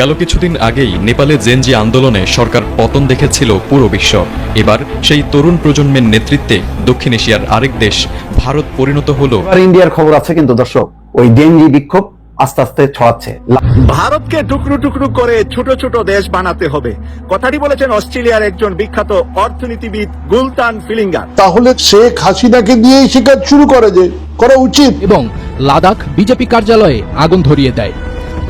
গেল কিছুদিন আগেই নেপালে জেনজি আন্দোলনে সরকার পতন দেখেছিল পুরো বিশ্ব। এবার সেই তরুণ প্রজন্মের নেতৃত্বে দক্ষিণ এশিয়ার আরেক দেশ ভারত পরিণত হলো। ইন্ডিয়ার খবর আছে কিন্তু দর্শক ওই ডেঙ্গি বিক্ষোভ আস্তে আস্তে ছড়াচ্ছে। ভারতকে টুকরো টুকরো করে ছোট ছোট দেশ বানাতে হবে। কথাটি বলেছেন অস্ট্রেলিয়ার একজন বিখ্যাত অর্থনীতিবিদ গুলতান ফিলিঙ্গার। তাহলে শেখ হাসিনাকে দিয়েই সে কাজ শুরু করা যায় করা উচিত। এবং লাদাখ বিজেপি কার্যালয়ে আগুন ধরিয়ে দেয়।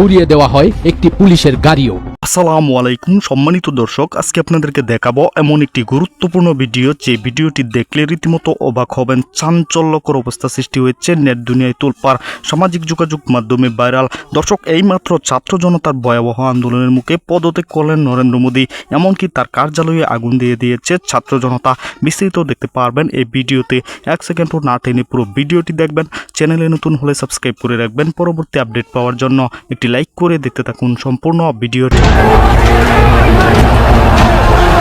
পুড়িয়ে দেওয়া হয় একটি পুলিশের গাড়িও। আসসালামু আলাইকুম সম্মানিত দর্শক, আজকে আপনাদেরকে দেখাবো এমন একটি গুরুত্বপূর্ণ ভিডিও, যে ভিডিওটি দেখলে রীতিমতো অবাক হবেন। চাঞ্চল্যকর অবস্থা সৃষ্টি হয়েছে নেট দুনিয়ায় তোলপার সামাজিক যোগাযোগ মাধ্যমে ভাইরাল। দর্শক, এইমাত্র ছাত্র জনতার ভয়াবহ আন্দোলনের মুখে পদত্যাগ করলেন নরেন্দ্র মোদী, এমনকি তার কার্যালয়ে আগুন দিয়ে দিয়েছে ছাত্র জনতা। বিস্তারিত দেখতে পারবেন এই ভিডিওতে। এক সেকেন্ড না টেনে পুরো ভিডিওটি দেখবেন। চ্যানেলে নতুন হলে সাবস্ক্রাইব করে রাখবেন। পরবর্তী আপডেট পাওয়ার জন্য একটি লাইক করে দেখতে থাকুন সম্পূর্ণ ভিডিওটি। Thank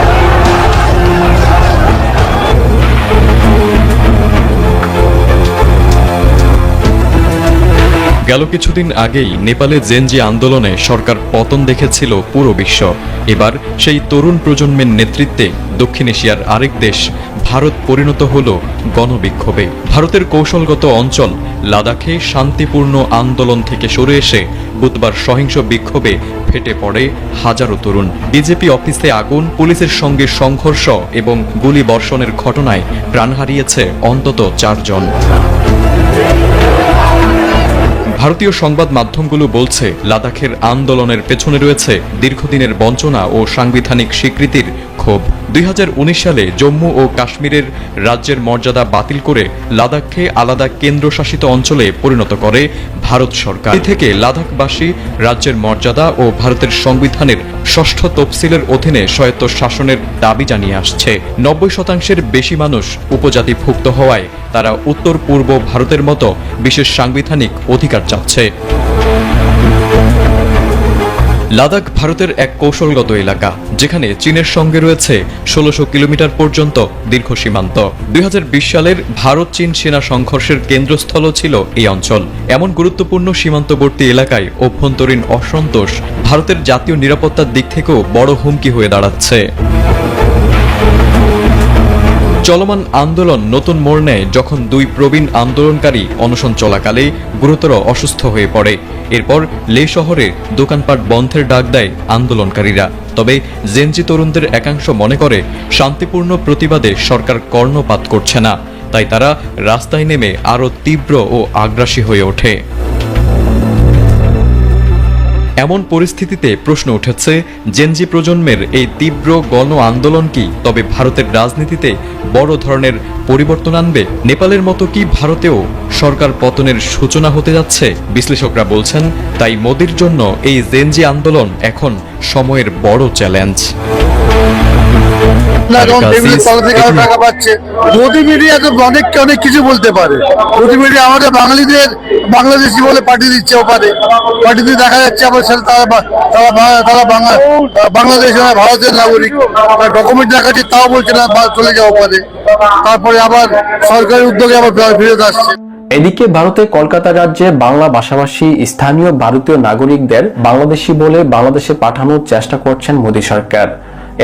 you. গেল কিছুদিন আগেই নেপালে জেনজি আন্দোলনে সরকার পতন দেখেছিল পুরো বিশ্ব। এবার সেই তরুণ প্রজন্মের নেতৃত্বে দক্ষিণ এশিয়ার আরেক দেশ, ভারত পরিণত হল গণবিক্ষোভে। ভারতের কৌশলগত অঞ্চল লাদাখে শান্তিপূর্ণ আন্দোলন থেকে সরে এসে বুধবার সহিংস বিক্ষোভে ফেটে পড়ে হাজারো তরুণ। বিজেপি অফিসে আগুন, পুলিশের সঙ্গে সংঘর্ষ এবং গুলি বর্ষণের ঘটনায় প্রাণ হারিয়েছে অন্তত চারজন। ভারতীয় সংবাদ মাধ্যমগুলো বলছে লাদাখের আন্দোলনের পেছনে রয়েছে দীর্ঘদিনের বঞ্চনা ও সাংবিধানিক স্বীকৃতির ক্ষোভ। দুই সালে জম্মু ও কাশ্মীরের রাজ্যের মর্যাদা বাতিল করে লাদাখকে আলাদা কেন্দ্রশাসিত অঞ্চলে পরিণত করে ভারত সরকার। থেকে লাদাখবাসী রাজ্যের মর্যাদা ও ভারতের সংবিধানের ষষ্ঠ তফসিলের অধীনে স্বায়ত্ত শাসনের দাবি জানিয়ে আসছে। নব্বই শতাংশের বেশি মানুষ উপজাতিভুক্ত হওয়ায় তারা উত্তর পূর্ব ভারতের মতো বিশেষ সাংবিধানিক অধিকার চাচ্ছে। লাদাখ ভারতের এক কৌশলগত এলাকা, যেখানে চীনের সঙ্গে রয়েছে ষোলোশো কিলোমিটার পর্যন্ত দীর্ঘ সীমান্ত। দুই হাজার বিশ সালের ভারত চীন সেনা সংঘর্ষের কেন্দ্রস্থল ছিল এই অঞ্চল। এমন গুরুত্বপূর্ণ সীমান্তবর্তী এলাকায় অভ্যন্তরীণ অসন্তোষ ভারতের জাতীয় নিরাপত্তার দিক থেকেও বড় হুমকি হয়ে দাঁড়াচ্ছে। চলমান আন্দোলন নতুন মোড় নেয় যখন দুই প্রবীণ আন্দোলনকারী অনশন চলাকালে গুরুতর অসুস্থ হয়ে পড়ে। এরপর লে শহরে দোকানপাট বন্ধের ডাক দেয় আন্দোলনকারীরা। তবে জেনজি তরুণদের একাংশ মনে করে, শান্তিপূর্ণ প্রতিবাদে সরকার কর্ণপাত করছে না। তাই তারা রাস্তায় নেমে আরও তীব্র ও আগ্রাসী হয়ে ওঠে। এমন পরিস্থিতিতে প্রশ্ন উঠেছে জেনজি প্রজন্মের এই তীব্র গণ আন্দোলন কি? তবে ভারতের রাজনীতিতে বড় ধরনের পরিবর্তন আনবে? নেপালের মতো কি ভারতেও সরকার পতনের সূচনা হতে যাচ্ছে? বিশ্লেষকরা বলছেন, তাই মোদির জন্য এই জেনজি আন্দোলন এখন সময়ের বড় চ্যালেঞ্জ টাকা পাচ্ছে। মোদি মিডিয়া তো অনেককে অনেক কিছু বলতে পারে। মোদি মিডিয়া আমাদের বাঙালিদের বাংলাদেশি বলে পাঠিয়ে দিচ্ছে ওপারে। পাঠিয়ে দেখা যাচ্ছে তারা তারা তারা বাংলা বাংলাদেশ ভারতের নাগরিক। ডকুমেন্ট দেখাচ্ছে তাও বলছে না বা- চলে যাওয়া পারে তারপরে আবার সরকারি উদ্যোগে আবার ফেরত আসছে। এদিকে ভারতের কলকাতা রাজ্যে বাংলা ভাষাভাষী স্থানীয় ভারতীয় নাগরিকদের বাংলাদেশি বলে বাংলাদেশে পাঠানোর চেষ্টা করছেন মোদী সরকার।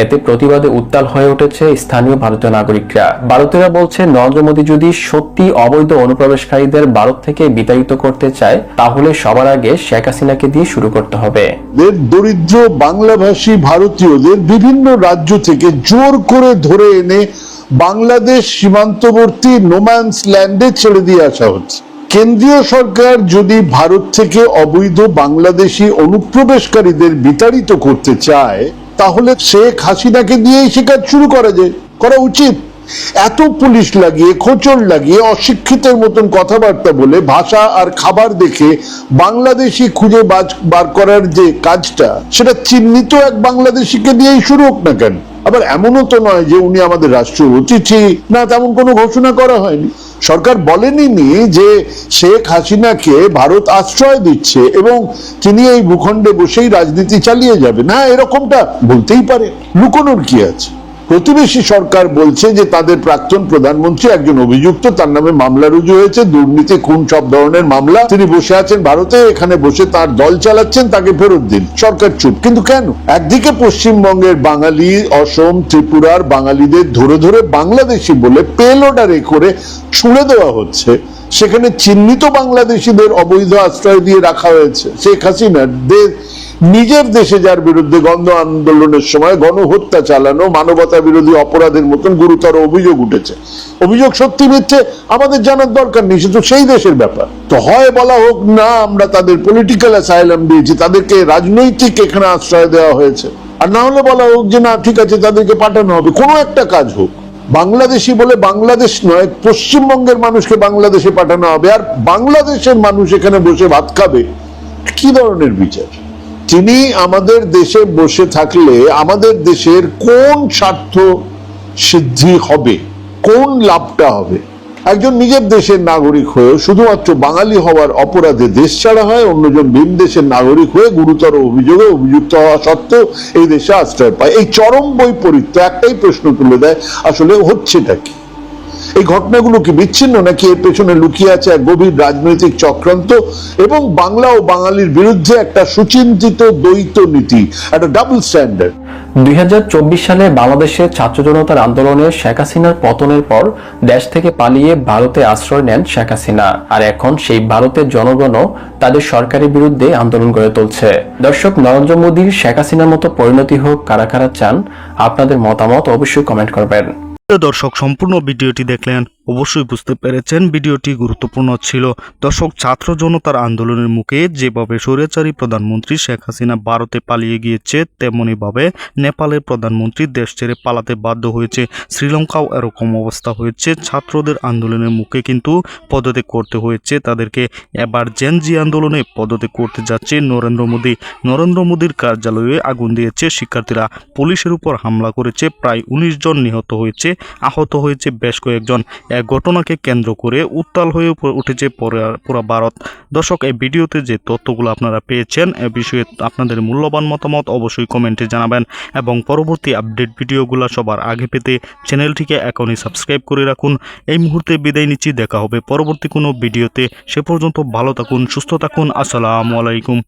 এতে প্রতিবাদে উত্তাল হয়ে উঠেছে স্থানীয় ভারতীয় নাগরিকরা। ভারতীয়রা বলছে, নরেন্দ্র মোদী যদি সত্যি অবৈধ অনুপ্রবেশকারীদের ভারত থেকে বিতাড়িত করতে চায়, তাহলে সবার আগে শেখ হাসিনাকে দিয়ে শুরু করতে হবে। দের দরিদ্র বাংলাভাষী ভারতীয়দের বিভিন্ন রাজ্য থেকে জোর করে ধরে এনে বাংলাদেশ সীমান্তবর্তী নোম্যান্স ল্যান্ডে ছেড়ে দিয়ে আসা হচ্ছে। কেন্দ্রীয় সরকার যদি ভারত থেকে অবৈধ বাংলাদেশি অনুপ্রবেশকারীদের বিতাড়িত করতে চায়, তাহলে শেখ হাসিনাকে দিয়েই সে কাজ শুরু করা যায়, করা উচিত। এত পুলিশ লাগিয়ে খোঁচর লাগিয়ে, অশিক্ষিতের মতন কথাবার্তা বলে ভাষা আর খাবার দেখে বাংলাদেশি খুঁজে বার করার যে কাজটা, সেটা চিহ্নিত এক বাংলাদেশিকে দিয়েই শুরু হোক না কেন। আবার এমনও তো নয় যে উনি আমাদের রাষ্ট্রীয় অতিথি। না, তেমন কোনো ঘোষণা করা হয়নি। সরকার বলেনি যে শেখ হাসিনাকে ভারত আশ্রয় দিচ্ছে এবং তিনি এই ভূখণ্ডে বসেই রাজনীতি চালিয়ে যাবে। না, এরকমটা বলতেই পারে। লুকোনোর কি আছে? প্রতিবেশী সরকার বলছে যে তাদের প্রাক্তন প্রধানমন্ত্রী একজন অভিযুক্ত, তার নামে মামলা রুজু হয়েছে, দুর্নীতি, খুন সব ধরনের মামলা। তিনি বসে আছেন ভারতে, এখানে বসে তার দল চালাচ্ছেন, তাকে ফেরত দিন। সরকার চুপ, কিন্তু কেন? একদিকে পশ্চিমবঙ্গের বাঙালি অসম, ত্রিপুরার বাঙালিদের ধরে ধরে বাংলাদেশি বলে পেল অর্ডারে করে ছুড়ে দেওয়া হচ্ছে। সেখানে চিহ্নিত বাংলাদেশিদের অবৈধ আশ্রয় দিয়ে রাখা হয়েছে। শেখ হাসিনার দেশ নিজের দেশে যার বিরুদ্ধে গণ আন্দোলনের সময় গণহত্যা চালানো, মানবতা বিরোধী অপরাধের মতন গুরুতর অভিযোগ উঠেছে। অভিযোগ সত্যি মিথ্যে, আমাদের জানার দরকার নেই তো সেই দেশের ব্যাপার। তো হয় বলা হোক না, আমরা তাদের পলিটিক্যাল অ্যাসাইলাম দিয়েছি, তাদেরকে রাজনৈতিক এখানে আশ্রয় দেওয়া হয়েছে। আর না হলে বলা হোক যে না, ঠিক আছে, তাদেরকে পাঠানো হবে। কোনো একটা কাজ হোক, বাংলাদেশি বলে বাংলাদেশ নয়, পশ্চিমবঙ্গের মানুষকে বাংলাদেশে পাঠানো হবে। আর বাংলাদেশের মানুষ এখানে বসে ভাত খাবে, কি ধরনের বিচার? তিনি আমাদের দেশে বসে থাকলে আমাদের দেশের কোন স্বার্থ সিদ্ধি হবে? কোন লাভটা হবে? একজন নিজের দেশের নাগরিক হয়ে শুধুমাত্র বাঙালি হওয়ার অপরাধে দেশ ছাড়া হয়, অন্যজন ভিন দেশের নাগরিক হয়ে গুরুতর অভিযোগে অভিযুক্ত হওয়া সত্ত্বেও এই দেশে আশ্রয় পায়। এই চরম বৈপরীত্য একটাই প্রশ্ন তুলে দেয়, আসলে হচ্ছেটা কি? এই ঘটনাগুলো কি বিচ্ছিন্ন নাকি এর পেছনে লুকিয়ে আছে এক গভীর রাজনৈতিক চক্রান্ত এবং বাংলা ও বাঙালির বিরুদ্ধে একটা সুচিন্তিত দ্বৈত নীতি, একটা ডাবল স্ট্যান্ডার্ড দুই সালে বাংলাদেশের ছাত্র জনতার আন্দোলনে শেখ হাসিনার পতনের পর দেশ থেকে পালিয়ে ভারতে আশ্রয় নেন শেখ হাসিনা। আর এখন সেই ভারতের জনগণও তাদের সরকারের বিরুদ্ধে আন্দোলন গড়ে তুলছে। দর্শক, নরেন্দ্র মোদীর শেখ হাসিনার মতো পরিণতি হোক কারা কারা চান, আপনাদের মতামত অবশ্যই কমেন্ট করবেন। দর্শক সম্পূর্ণ ভিডিওটি দেখলেন অবশ্যই বুঝতে পেরেছেন, ভিডিওটি গুরুত্বপূর্ণ ছিল। দর্শক, ছাত্র জনতার আন্দোলনের মুখে যেভাবে স্বৈরাচারী প্রধানমন্ত্রী শেখ হাসিনা ভারতে পালিয়ে গিয়েছে, তেমনিভাবে নেপালের প্রধানমন্ত্রী দেশ ছেড়ে পালাতে বাধ্য হয়েছে। শ্রীলঙ্কাও এরকম অবস্থা হয়েছে। ছাত্রদের আন্দোলনের মুখে কিন্তু পদত্যাগ করতে হয়েছে তাদেরকে। এবার জেনজি আন্দোলনে পদত্যাগ করতে যাচ্ছে নরেন্দ্র মোদী। নরেন্দ্র মোদীর কার্যালয়ে আগুন দিয়েছে শিক্ষার্থীরা। পুলিশের উপর হামলা করেছে প্রায় উনিশ জন নিহত হয়েছে, আহত হয়েছে বেশ কয়েকজন। ঘটনাকে কেন্দ্র করে উত্তাল হয়ে উঠেছে পুরা ভারত। দর্শক, এই ভিডিওতে যে তথ্যগুলো আপনারা পেয়েছেন, এ বিষয়ে আপনাদের মূল্যবান মতামত অবশ্যই কমেন্টে জানাবেন এবং পরবর্তী আপডেট ভিডিওগুলো সবার আগে পেতে চ্যানেলটিকে এখনই সাবস্ক্রাইব করে রাখুন। এই মুহূর্তে বিদায় নিচ্ছি, দেখা হবে পরবর্তী কোনো ভিডিওতে। সে পর্যন্ত ভালো থাকুন, সুস্থ থাকুন। আসসালামু আলাইকুম।